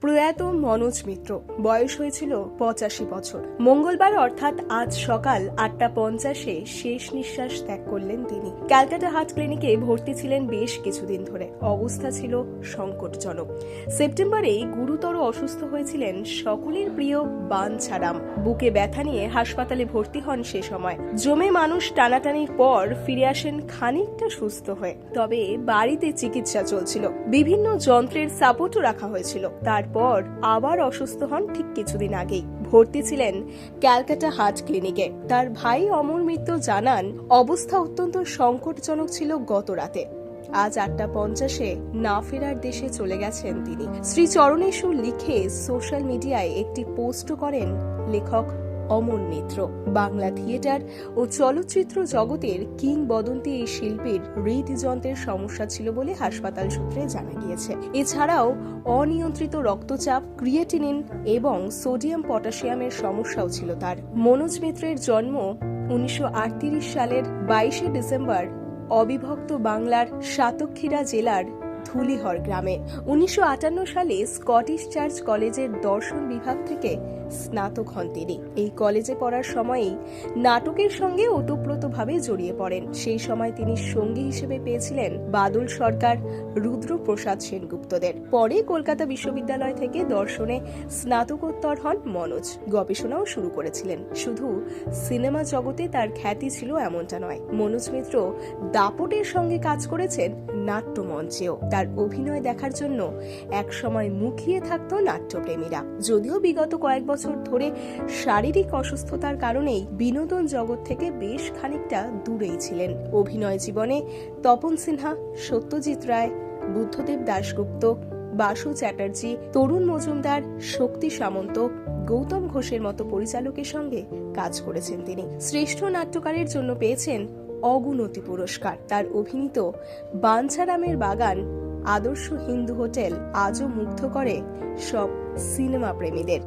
প্রয়াত মনোজ মিত্র। বয়স হয়েছিল পঁচাশি বছর। মঙ্গলবার অর্থাৎ আজ সকাল আটটা পঞ্চাশে শেষ নিঃশ্বাস ত্যাগ করলেন তিনি। ক্যালকাটা হার্ট ক্লিনিকে ভর্তি ছিলেন বেশ কিছুদিন ধরে। অবস্থা ছিল সংকটজনক। সেপ্টেম্বরেই গুরুতর অসুস্থ হয়েছিলেন সকলের প্রিয় বান ছাড়াম বুকে ব্যথা নিয়ে হাসপাতালে ভর্তি হন সে সময়। জমে মানুষ টানাটানির পর ফিরে আসেন খানিকটা সুস্থ হয়ে। তবে বাড়িতে চিকিৎসা চলছিল। বিভিন্ন যন্ত্রের সাপোর্টও রাখা হয়েছিল। তারপর আবার অসুস্থ হন ঠিক কিছুদিন আগেই। ভর্তি ছিলেন ক্যালকাটা হার্ট ক্লিনিকে। তার ভাই অমর মিত্র জানান, অবস্থা অত্যন্ত সংকটজনক ছিল গত রাতে। আজ আটটা পঞ্চাশে না ফেরার দেশে চলে গেছেন তিনি। শ্রী চরণেশ্বর লিখে সোশ্যাল মিডিয়ায় একটি পোস্ট করেন লেখক অমর মিত্র বাংলা থিয়েটার ও চলচ্চিত্র জগতের কিংবদন্তি এই শিল্পীর হৃদযন্ত্রের সমস্যা ছিল বলে হাসপাতাল সূত্রে জানা গিয়েছে। এছাড়াও অনিয়ন্ত্রিত রক্তচাপ, ক্রিয়েটিনিন এবং সোডিয়াম পটাশিয়ামের সমস্যাও ছিল তার। মনোজ মিত্রের জন্ম উনিশশো আটত্রিশ সালের বাইশে ডিসেম্বর অবিভক্ত বাংলার সাতক্ষীরা জেলার ধুলিহর গ্রামে। উনিশশো আটান্ন সালে স্কটিশ চার্চ কলেজের দর্শন বিভাগ থেকে স্নাতক হন তিনি। এই কলেজে পড়ার সময়েই নাটকের সঙ্গে ওতপ্রোতভাবে জড়িয়ে পড়েন। সেই সময় তিনি সঙ্গী হিসেবে পেয়েছিলেন বাদল সরকার, রুদ্রপ্রসাদ সেনগুপ্তদের। পরে কলকাতা বিশ্ববিদ্যালয় থেকে দর্শনে স্নাতকোত্তর হন মনোজ। গবেষণাও শুরু করেছিলেন। শুধু সিনেমা জগতে তার খ্যাতি ছিল এমনটা নয়। মনোজ মিত্র দাপটের সঙ্গে কাজ করেছেন নাট্যমঞ্চেও। তার অভিনয় দেখার জন্য একসময় মুখিয়ে থাকত নাট্যপ্রেমীরা। যদিও বিগত কয়েক বছর ধরে শারীরিক অসুস্থতার কারণেই বিনোদন জগৎ থেকে বেশ খানিকটা দূরেই ছিলেন। অভিনয় জীবনে তপন সিনহা, সত্যজিৎ রায়, বুদ্ধদেব দাশগুপ্ত, বাসু চ্যাটার্জি, তরুণ মজুমদার, শক্তি সামন্ত, গৌতম ঘোষের মতো পরিচালকের সঙ্গে কাজ করেছেন তিনি। শ্রেষ্ঠ নাট্যকারের জন্য পেয়েছেন অগুণতি পুরস্কার। তার অভিনীত বাঞ্ছারামের বাগান আদর্শ হিন্দু হোটেল আজও মুগ্ধ করে সব সিনেমা প্রেমীদের